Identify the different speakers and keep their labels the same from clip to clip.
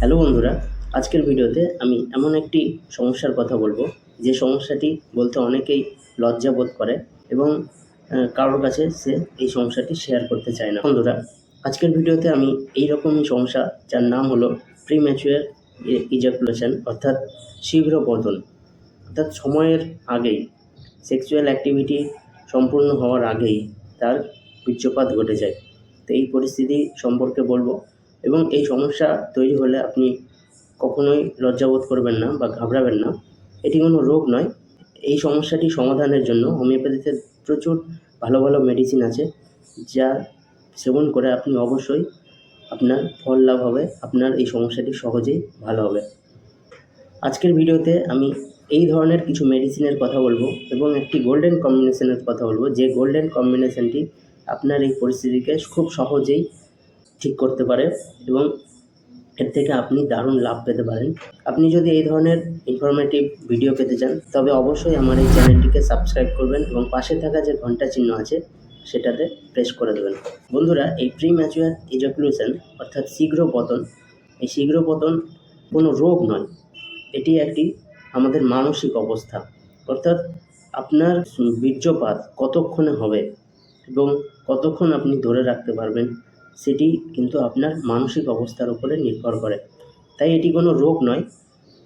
Speaker 1: Hello বন্ধুরা, আজকের ভিডিওতে আমি এমন একটি সমস্যার কথা বলব। যে সমস্যাটি বলতে অনেকেই লজ্জা বোধ করে এবং কারোর কাছে সে এই সমস্যাটি শেয়ার করতে চায় না। বন্ধুরা, আজকের ভিডিওতে আমি এই রকমই সমস্যা, যার নাম হলো প্রি ম্যাচুয়ার ইজাকুলেশন অর্থাৎ শীঘ্র পতন অর্থাৎ সময়ের আগেই সেক্সুয়াল অ্যাক্টিভিটি সম্পূর্ণ হওয়ার আগেই তার বীর্যপাত ঘটে যায়। তো এই পরিস্থিতি সম্পর্কে বলব। এবং এই সমস্যা তৈরি হলে আপনি কখনোই লজ্জাবোধ করবেন না বা ঘাবড়াবেন না। এটি কোনো রোগ নয়। এই সমস্যাটি সমাধানের জন্য হোমিওপ্যাথিতে প্রচুর ভালো ভালো মেডিসিন আছে, যা সেবন করে আপনি অবশ্যই আপনার ফল লাভ হবে, আপনার এই সমস্যাটি সহজেই ভালো হবে। আজকের ভিডিওতে আমি এই ধরনের কিছু মেডিসিনের কথা বলব এবং একটি গোল্ডেন কম্বিনেশনের কথা বলব। যে গোল্ডেন কম্বিনেশনটি আপনার এই পরিস্থিতিকে খুব সহজেই ঠিক করতে পারে এবং এর থেকে আপনি দারুণ লাভ পেতে পারেন। আপনি যদি এই ধরনের ইনফরমেটিভ ভিডিও পেতে চান, তবে অবশ্যই আমার এই চ্যানেলটিকে সাবস্ক্রাইব করবেন এবং পাশে থাকা যে ঘণ্টা চিহ্ন আছে, সেটাতে প্রেস করে দেবেন। বন্ধুরা, এই প্রি ম্যাচুয়ার ইজাকুলেশন অর্থাৎ শীঘ্র পতন, এই শীঘ্র পতন কোনো রোগ নয়। এটি একটি আমাদের মানসিক অবস্থা। অর্থাৎ আপনার বীর্যপাত কতক্ষণে হবে এবং কতক্ষণ আপনি ধরে রাখতে পারবেন সেটি কিন্তু আপনার মানসিক অবস্থার উপরে নির্ভর করে। তাই এটি কোনো রোগ নয়।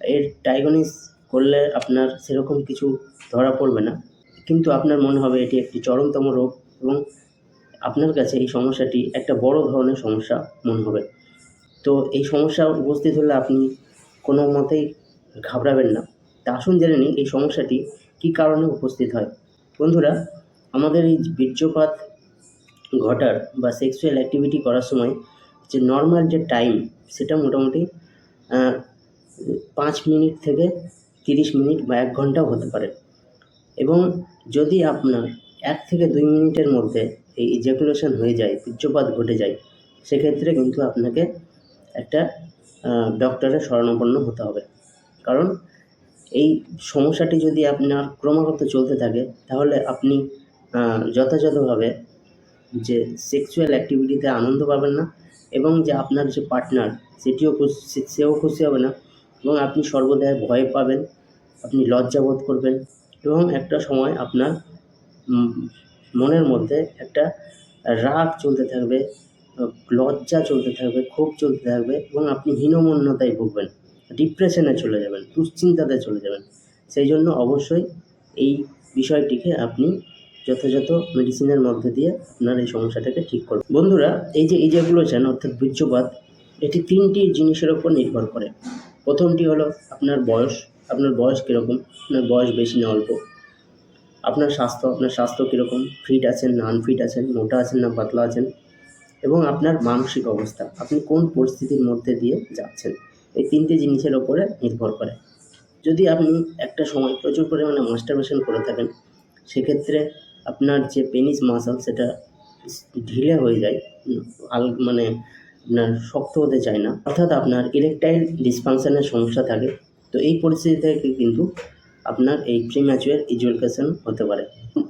Speaker 1: এর ডায়াগনিস করলে আপনার সেরকম কিছু ধরা পড়বে না। কিন্তু আপনার মনে হবে এটি একটি চরমতম রোগ এবং আপনার কাছে এই সমস্যাটি একটা বড় ধরনের সমস্যা মনে হবে। তো এই সমস্যা উপস্থিত হলে আপনি কোনো মতেই ঘাবড়াবেন না। তা আসুন জেনে নিই এই সমস্যাটি কী কারণে উপস্থিত হয়। বন্ধুরা, আমাদের এই বীর্যপাত ঘটার বা সেক্সুয়াল অ্যাক্টিভিটি করার সময় যে নর্মাল যে টাইম সেটা মোটামুটি পাঁচ মিনিট থেকে তিরিশ মিনিট বা এক ঘন্টাও হতে পারে। এবং যদি আপনার এক থেকে দুই মিনিটের মধ্যে এই ইজাকুলেশন হয়ে যায়, বীর্যপাত ঘটে যায়, সেক্ষেত্রে কিন্তু আপনাকে একটা ডক্টরের শরণাপন্ন হতে হবে। কারণ এই সমস্যাটি যদি আপনার ক্রমাগত চলতে থাকে, তাহলে আপনি যথাযথভাবে যে সেক্সুয়াল অ্যাক্টিভিটিতে আনন্দ পাবেন না এবং যে আপনার যে পার্টনার সেটিও খুশি সেও খুশি হবে না এবং আপনি সর্বদাই ভয় পাবেন, আপনি লজ্জা বোধ করবেন এবং একটা সময় আপনার মনের মধ্যে একটা রাগ চলতে থাকবে, লজ্জা চলতে থাকবে, ক্ষোভ চলতে থাকবে এবং আপনি হীনমন্যতায় ভুগবেন ডিপ্রেশনে চলে যাবেন, দুশ্চিন্তাতে চলে যাবেন। সেই জন্য অবশ্যই এই বিষয়টিকে আপনি যথাযথ মেডিসিনের মধ্যে দিয়ে আপনার এই সমস্যাটাকে ঠিক করবেন বন্ধুরা, এই যে ইজাকুলেশন অর্থাৎ বীর্যপাত, এটি তিনটি জিনিসের ওপর নির্ভর করে। প্রথমটি হলো আপনার বয়স আপনার বয়স কীরকম, আপনার বয়স বেশি না অল্প, আপনার স্বাস্থ্য আপনার স্বাস্থ্য কীরকম ফিট আছেন না আনফিট আছেন, মোটা আছেন না পাতলা আছেন, এবং আপনার মানসিক অবস্থা, আপনি কোন পরিস্থিতির মধ্যে দিয়ে যাচ্ছেন, এই তিনটে জিনিসের ওপরে নির্ভর করে। যদি আপনি একটা সময় প্রচুর পরিমাণে মাস্টারবেশন করে থাকেন, সেক্ষেত্রে আপনার যে পেনিস মাসল সেটা ঢিলে হয়ে যায় আল মানে আপনার শক্ত হতে চায় না। অর্থাৎ আপনার ইলেকট্রাইল ডিসফাংশনের সমস্যা থাকে। তো এই পরিস্থিতি থেকে কিন্তু আপনার এই প্রিম্যাচুয়ার ইজুয়ালকেশন হতে পারে।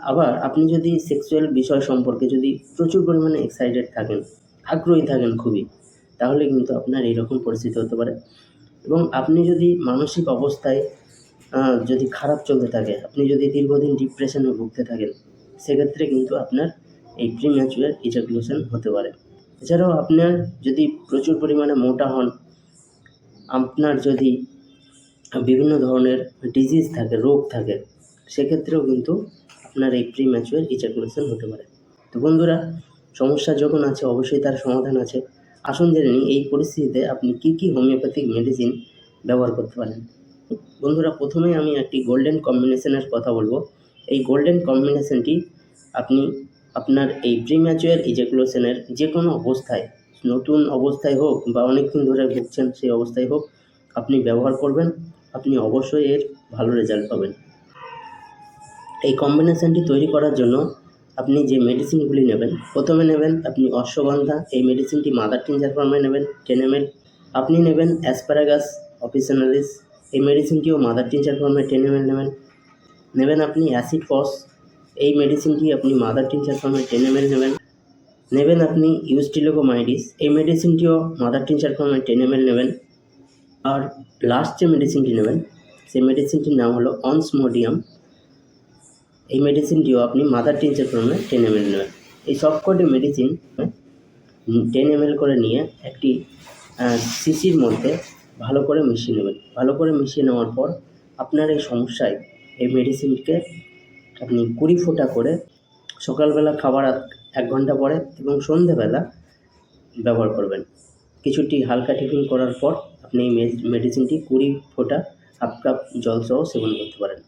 Speaker 1: আবার আপনি যদি সেক্সুয়াল বিষয় সম্পর্কে যদি প্রচুর পরিমাণে এক্সাইটেড থাকেন, আগ্রহী থাকেন খুবই, তাহলে কিন্তু আপনার এইরকম পরিস্থিতি হতে পারে। এবং আপনি যদি মানসিক অবস্থায় যদি খারাপ চলতে থাকে, আপনি যদি দীর্ঘদিন ডিপ্রেশনে ভুগতে থাকেন সেক্ষেত্রে কিন্তু আপনার এই প্রিম্যাচুয়ার ইজাকুলেশন হতে পারে। এছাড়াও আপনার যদি প্রচুর পরিমাণে মোটা হন, আপনার যদি বিভিন্ন ধরনের ডিজিজ থাকে, রোগ থাকে, সেক্ষেত্রেও কিন্তু আপনার এই প্রি ম্যাচুয়ার ইজাকুলেশন হতে পারে। তো বন্ধুরা, সমস্যা যখন আছে, অবশ্যই তার সমাধান আছে। আসুন জেনে নিই, এই পরিস্থিতিতে আপনি কী কী হোমিওপ্যাথিক মেডিসিন ব্যবহার করতে পারেন। বন্ধুরা, প্রথমেই আমি একটি গোল্ডেন কম্বিনেশনের কথা বলব। এই গোল্ডেন কম্বিনেশনটি আপনি আপনার এই প্রিম্যাচুয়ার ইজাকুলেশনের যে কোনো অবস্থায়, নতুন অবস্থায় হোক বা অনেকদিন ধরে ভুগছেন সেই অবস্থায় হোক, আপনি ব্যবহার করবেন। আপনি অবশ্যই এর ভালো রেজাল্ট পাবেন। এই কম্বিনেশনটি তৈরি করার জন্য আপনি যে মেডিসিনগুলি নেবেন, প্রথমে নেবেন আপনি অশ্বগন্ধা, এই মেডিসিনটি মাদার টিনজার ফর্মে নেবেন টেন এমএল আপনি নেবেন অ্যাসপারাগাস অফিসিনালিস এই মেডিসিনটিও মাদার টিনজার ফর্মে টেন এমএল নেবেন। নেবেন আপনি অ্যাসিড ফস এই মেডিসিনটি আপনি মাদার টিনজার ফর্মে টেন এমএল নেবেন। নেবেন আপনি ইউস্টিলোকোমাইডিস এই মেডিসিনটিও মাদার টিনচার ফর্মে টেন এমএল নেবেন। আর লাস্ট যে মেডিসিনটি নেবেন, সেই মেডিসিনটির নাম হলো অনসমোডিয়াম এই মেডিসিনটিও আপনি মাদার টিনচের প্রমাণে টেন এম নেবেন। এই সবকটি মেডিসিন টেন এম করে নিয়ে একটি সিসির মধ্যে ভালো করে মিশিয়ে নেবেন। ভালো করে মিশিয়ে নেওয়ার পর আপনার এই সমস্যায় এই মেডিসিনকে আপনি কুড়ি ফোঁটা করে সকালবেলা খাবার এক ঘণ্টা পরে এবং সন্ধেবেলা ব্যবহার করবেন। কিছুটি হালকা টিফিন করার পর আপনি এই মেডিসিনটি কুড়ি ফোঁটা হাফ কাপ জল সহ সেবন করতে পারেন।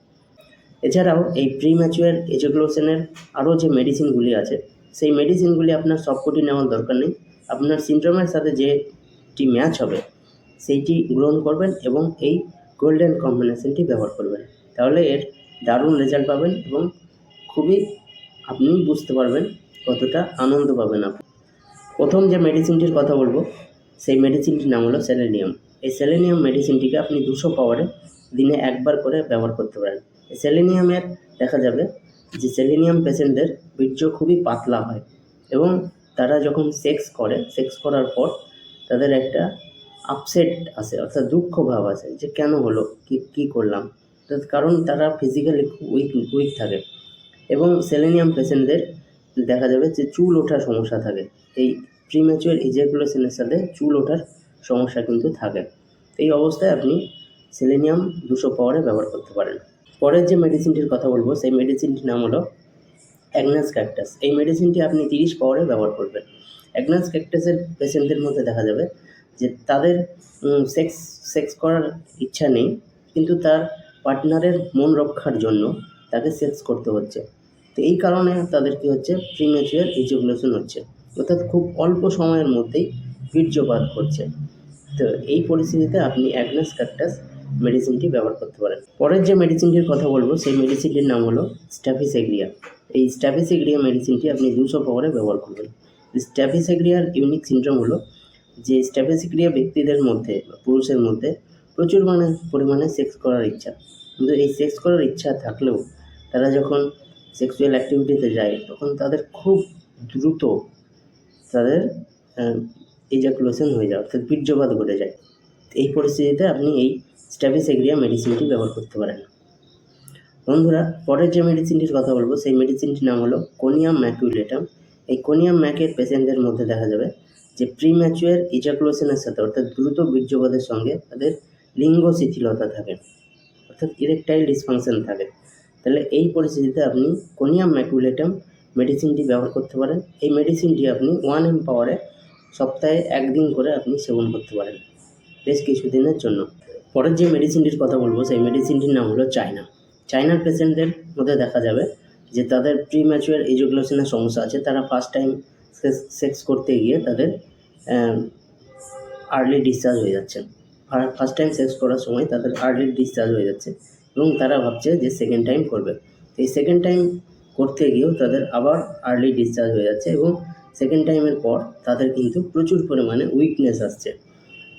Speaker 1: এছাড়াও এই প্রি ম্যাচুয়ার এজোগ্লোসেনের আরও যে মেডিসিনগুলি আছে, সেই মেডিসিনগুলি আপনার সবকটি নেওয়ার দরকার নেই। আপনার সিনড্রোমের সাথে যেটি ম্যাচ হবে, সেইটি গ্রহণ করবেন এবং এই গোল্ডেন কম্বিনেশনটি ব্যবহার করবেন। তাহলে এর দারুণ রেজাল্ট পাবেন এবং খুবই আপনি বুঝতে পারবেন কতটা আনন্দ পাবেন আপনি। প্রথম যে মেডিসিনটির কথা বলব, সেই মেডিসিনটির নাম হলো সেলেনিয়াম এই সেলেনিয়াম মেডিসিনটিকে আপনি দুশো পাওয়ারে দিনে একবার করে ব্যবহার করতে পারেন। এই সেলেনিয়ামের দেখা যাবে যে সেলেনিয়াম পেশেন্টদের বীর্য খুবই পাতলা হয় এবং তারা যখন সেক্স করে সেক্স করার পর তাদের একটা আপসেট আসে, অর্থাৎ দুঃখ ভাব আসে যে কেন হলো, কি, কী করলাম? কারণ তারা ফিজিক্যালি উইক উইক থাকে। এবং সেলেনিয়াম পেশেন্টদের দেখা যাবে যে চুল ওঠার সমস্যা থাকে। এই প্রিম্যাচুয়ার ইজাকুলেশনের সাথে চুল ওঠার সমস্যা কিন্তু থাকে। এই অবস্থায় আপনি সেলেনিয়াম দুশো পাওয়ারে ব্যবহার করতে পারেন। পরের যে মেডিসিনটির কথা বলব, সেই মেডিসিনটির নাম হলো অ্যাগনাস ক্যাকটাস এই মেডিসিনটি আপনি তিরিশ পাওয়ারে ব্যবহার করবেন। অ্যাগনাস ক্যাকটাসের পেশেন্টদের মধ্যে দেখা যাবে যে তাদের সেক্স সেক্স করার ইচ্ছা নেই, কিন্তু তার পার্টনারের মন রক্ষার জন্য তাকে সেক্স করতে হচ্ছে। তো এই কারণে তাদের কী হচ্ছে? প্রিমেচুয়ার ইজুকুলেশন হচ্ছে। অর্থাৎ খুব অল্প সময়ের মধ্যেই বীর্যপাত করছে। তো এই পরিস্থিতিতে আপনি অ্যাগনাস ক্যাকটাস মেডিসিনটি ব্যবহার করতে পারেন। পরের যে মেডিসিনটির কথা বলব, সেই মেডিসিনটির নাম হলো স্ট্যাফিসেগ্রিয়া এই স্ট্যাফিসেগ্রিয়া মেডিসিনটি আপনি দুশো পাওয়ারে ব্যবহার করবেন। স্ট্যাফিসেগ্রিয়ার ইউনিক সিনড্রোম হলো যে স্ট্যাফিসেগ্রিয়া ব্যক্তিদের মধ্যে পুরুষের মধ্যে প্রচুর মানে পরিমাণে সেক্স করার ইচ্ছা। কিন্তু এই সেক্স করার ইচ্ছা থাকলেও তারা যখন সেক্সুয়াল অ্যাক্টিভিটিতে যায়, তখন তাদের খুব দ্রুত তাদের ইজাকুলেশন হয়ে যায়, অর্থাৎ বীর্যপাত ঘটে যায়। এই পরিস্থিতিতে আপনি এই স্ট্যাফিসেগ্রিয়া মেডিসিনটি ব্যবহার করতে পারেন। বন্ধুরা, পরের যে মেডিসিনটির কথা বলব, সেই মেডিসিনটির নাম হলো কোনিয়াম ম্যাকুলেটাম এই কোনিয়াম ম্যাকের পেশেন্টদের মধ্যে দেখা যাবে যে প্রিম্যাচুয়ার ইজাকুলেশনের সাথে অর্থাৎ দ্রুত বীর্যপাতের সঙ্গে তাদের লিঙ্গ শিথিলতা থাকে, অর্থাৎ ইরেকটাইল ডিসফাংশন থাকে। তাহলে এই পরিস্থিতিতে আপনি কোনিয়াম ম্যাকুলেটাম মেডিসিনটি ব্যবহার করতে পারেন। এই মেডিসিনটি আপনি ওয়ান এম পাওয়ারে সপ্তাহে একদিন করে আপনি সেবন করতে পারেন, বেশ কিছুদিনের জন্য। পরের যে মেডিসিনটির কথা বলব, সেই মেডিসিনটির নাম হলো চায়না। চায়নার পেশেন্টদের মধ্যে দেখা যাবে যে তাদের প্রি ম্যাচুয়ার এজুকুলেশনের সমস্যা আছে। তারা ফার্স্ট টাইম সেক্স করতে গিয়ে তাদের আর্লি ডিসচার্জ হয়ে যাচ্ছে। ফার্স্ট টাইম সেক্স করার সময় তাদের আর্লি ডিসচার্জ হয়ে যাচ্ছে এবং তারা ভাবছে যে সেকেন্ড টাইম করবে। এই সেকেন্ড টাইম করতে গিয়েও তাদের আবার আর্লি ডিসচার্জ হয়ে যাচ্ছে এবং সেকেন্ড টাইমের পর তাদের কিন্তু প্রচুর পরিমাণে উইকনেস আসছে।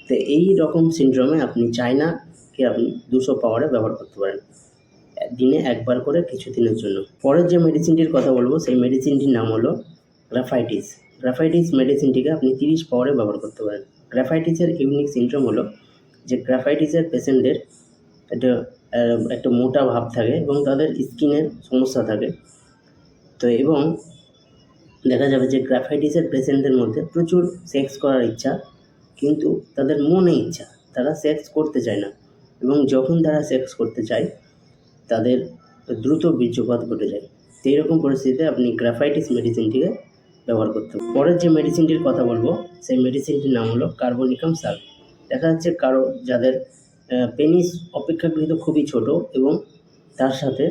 Speaker 1: তো এই রকম সিনড্রোমে আপনি চায়নাকে আপনি দুশো পাওয়ারে ব্যবহার করতে পারেন। দিনে একবার করে কিছুদিনের জন্য। পরের যে মেডিসিনটির কথা বলব, সেই মেডিসিনটির নাম হলো গ্রাফাইটিস গ্রাফাইটিস মেডিসিনটিকে আপনি তিরিশ পাওয়ারে ব্যবহার করতে পারেন। গ্রাফাইটিসের ইউনিক সিনড্রোম হলো যে গ্রাফাইটিসের পেশেন্টদের একটা একটা মোটা ভাব থাকে এবং তাদের স্কিনের সমস্যা থাকে। তো এবং দেখা যাবে যে গ্রাফাইটিসের পেশেন্টদের মধ্যে প্রচুর সেক্স করার ইচ্ছা, কিন্তু তাদের মনে ইচ্ছা, তারা সেক্স করতে চায় না। এবং যখন তারা সেক্স করতে চায়, তাদের দ্রুত বীর্যপাত ঘটে যায়। তো এইরকম পরিস্থিতিতে আপনি গ্রাফাইটিস মেডিসিনটিকে ব্যবহার করতে। পরের যে মেডিসিনটির কথা বলব, সেই মেডিসিনটির নাম হলো কার্বনিকাম সাল দেখা যাচ্ছে কারও যাদের পেনিস অপেক্ষাকৃত খুবই ছোট এবং তার সাথে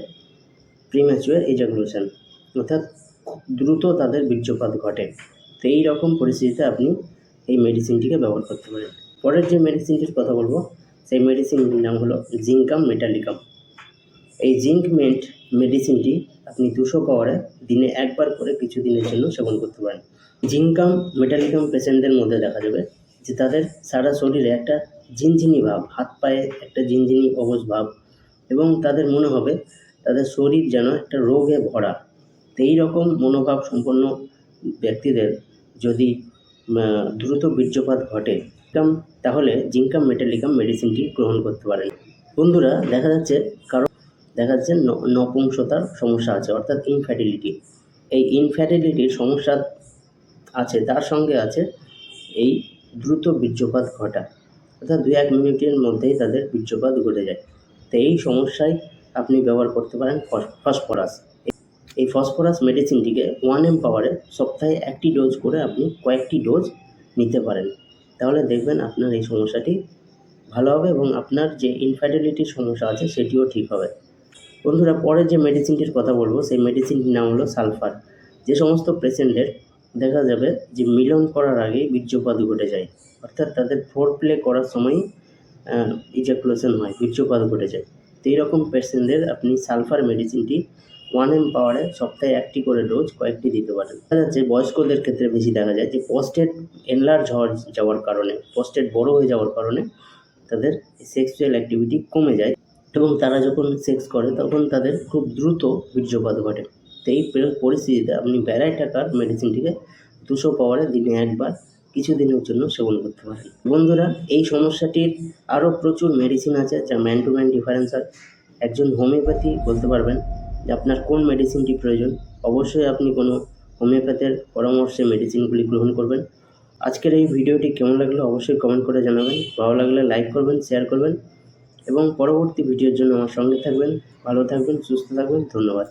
Speaker 1: প্রিম্যাচুয়ার এজাকুলেশন অর্থাৎ দ্রুত তাদের বীর্যপাত ঘটে। তো এই রকম পরিস্থিতিতে আপনি এই মেডিসিনটিকে ব্যবহার করতে পারেন। পরের যে মেডিসিনটির কথা বলব, সেই মেডিসিনটির নাম হলো জিঙ্কাম মেটালিকাম এই জিঙ্কমেন্ট মেডিসিনটি আপনি দুশো পাওয়ারে দিনে একবার করে কিছুদিনের জন্য সেবন করতে পারেন। জিঙ্কাম মেটালিকাম পেশেন্টদের মধ্যে দেখা যাবে যে তাদের সারা শরীরে একটা ঝিনঝিনি ভাব, হাত পায়ে একটা ঝিনঝিনি অবশ ভাব এবং তাদের মনে হবে তাদের শরীর যেন একটা রোগে ভরা। তো এই রকম মনোভাব সম্পন্ন ব্যক্তিদের যদি দ্রুত বীর্যপাত ঘটে তাহলে জিঙ্কাম মেটালিকাম মেডিসিনটি গ্রহণ করতে পারেন। বন্ধুরা, দেখা যাচ্ছে কারও, দেখা যাচ্ছে নপুংসতার সমস্যা আছে, অর্থাৎ ইনফ্যাটিলিটি এই ইনফ্যাটিলিটির সমস্যা আছে, তার সঙ্গে আছে এই দ্রুত বীর্যপাত ঘটা অর্থাৎ দু এক মিনিটের মধ্যেই তাদের বীর্যপাত ঘটে যায়। তো এই সমস্যায় আপনি ব্যবহার করতে পারেন ফসফরাস। এই ফসফরাস মেডিসিনটিকে ওয়ান এম পাওয়ারে সপ্তাহে একটি ডোজ করে আপনি কয়েকটি ডোজ নিতে পারেন। তাহলে দেখবেন আপনার এই সমস্যাটি ভালো হবে এবং আপনার যে ইনফার্টিলিটির সমস্যা আছে সেটিও ঠিক হবে। বন্ধুরা, পরে যে মেডিসিনটির কথা বলব, সেই মেডিসিনটির নাম হলো সালফার। যে সমস্ত পেশেন্টের দেখা যাবে যে মিলন করার আগে বীর্যপাত ঘটে যায়। অর্থাৎ তাদের ফোর প্লে করার সময় ইজাকুলেশন হয় বীর্যপাত ঘটে যায়। তো এইরকম পেশেন্টদের আপনি সালফার মেডিসিনটি ওয়ান এম পাওয়ারে সপ্তাহে একটি করে ডোজ কয়েকটি দিতে পারেন। দেখা যাচ্ছে বয়স্কদের ক্ষেত্রে বেশি দেখা যায় যে পোস্টেড এনলার্জ হওয়ার যাওয়ার কারণে পোস্টেড বড় হয়ে যাওয়ার কারণে তাদের সেক্সুয়াল অ্যাক্টিভিটি কমে যায় এবং তারা যখন সেক্স করে তখন তাদের খুব দ্রুত বীর্যপাত ঘটে। তো এই পরিস্থিতিতে আপনি বেড়ায় টাকার মেডিসিনটিকে দুশো পাওয়ারে দিনে একবার কিছুদিনের জন্য সেবন করতে পারেন। বন্ধুরা, এই সমস্যাটির আরও প্রচুর মেডিসিন আছে, যা ম্যান টু ম্যান ডিফারেন্স হয়। একজন হোমিওপ্যাথি বলতে পারবেন যে আপনার কোন মেডিসিনটি প্রয়োজন। অবশ্যই আপনি কোনো হোমিওপ্যাথের পরামর্শে মেডিসিনগুলি গ্রহণ করবেন। আজকের এই ভিডিওটি কেমন লাগল অবশ্যই কমেন্ট করে জানাবেন। ভালো লাগলে লাইক করবেন শেয়ার করবেন। এবং পরবর্তী ভিডিওর জন্য আমার সঙ্গে থাকবেন। ভালো থাকবেন, সুস্থ থাকবেন। ধন্যবাদ।